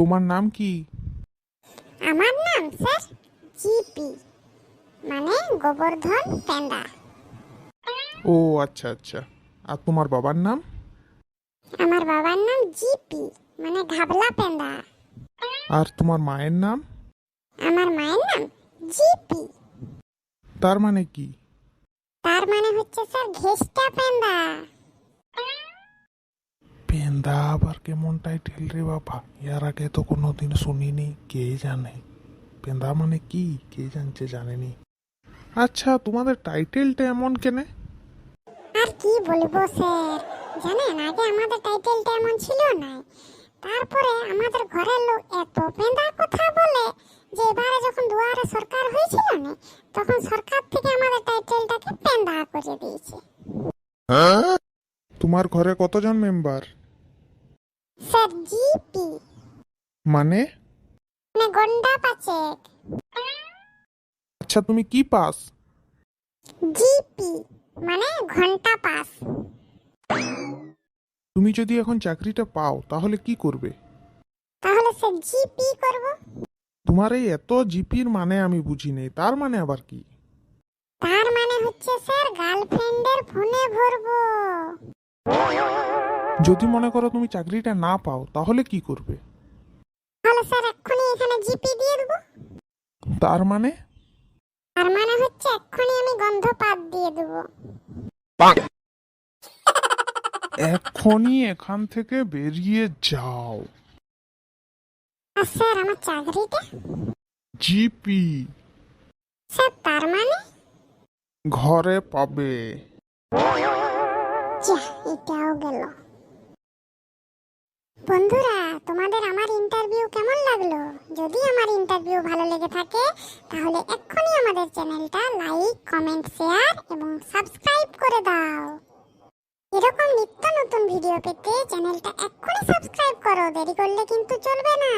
তোমার নাম কি? আমার নাম স্যার জিপি মানে গোবর্ধন পেন্দা। ও আচ্ছা আচ্ছা। আর তোমার বাবার নাম? আমার বাবার নাম জিপি মানে ঘাবলা পেন্দা। আর তোমার মায়ের নাম? আমার মায়ের নাম জিপি। তার মানে কি? তার মানে হচ্ছে স্যার ঘেষ্টা পেন্দা। পেন্দা আবার কেমন টাইটেল রে বাবা? ইয়ার আগে তো কোনো কোনোদিন শুনিনি কে জানে? পেন্দা মানে কি? কে জানছে জানেনি। আচ্ছা তোমাদের টাইটেলটা এমন কেনে? আর কি বলব স্যার? জানেন আগে আমাদের টাইটেলটা এমন ছিল না। তারপরে আমাদের ঘরের লোক এত পেঁদার কথা বলে যে এবারে যখন দুয়ারে সরকার হয়েছিল না তখন সরকার থেকে আমাদের টাইটেলটাকে পেন্দা করে দিয়েছে। তোমার ঘরে কতজন মেম্বার স্যার জিপি। মানে? মানে গন্ডা পাচেক আচ্ছা তুমি কি পাস? জিপি মানে ঘণ্টা পাস। তুমি যদি এখন চাকরিটা পাও তাহলে কি করবে? তাহলে স্যার জিপি করব। তোমার এই এত জিপির মানে আমি বুঝি নেই তার মানে আবার কি? তার মানে হচ্ছে স্যার গার্লফ্রেন্ডের ফোনে ভরবো। যদি মনে করো তুমি চাকরিটা না পাও তাহলে কি করবে? তাহলে স্যার এক্ষুনি এখানে জিপি দিয়ে দেবো। তার মানে? তার মানে হচ্ছে এক্ষুনি আমি গন্ধপাত দিয়ে দেবো। এখনই এখান থেকে বেরিয়ে যাও। আর স্যার আমার চাকরিটা? জিপি। স্যার তার মানে? ঘরে পাবে। যা এটাও গেল। বন্ধুরা, তোমাদের আমার ইন্টারভিউ কেমন লাগল? যদি আমার ইন্টারভিউ ভালো লেগে থাকে, তাহলে এক্ষুনি আমাদের চ্যানেলটা লাইক কমেন্ট শেয়ার এবং সাবস্ক্রাইব করে দাও। এরকম নিত্য নতুন ভিডিও পেতে চ্যানেলটা এক্ষুনি সাবস্ক্রাইব করো, দেরি করলে কিন্তু চলবে না।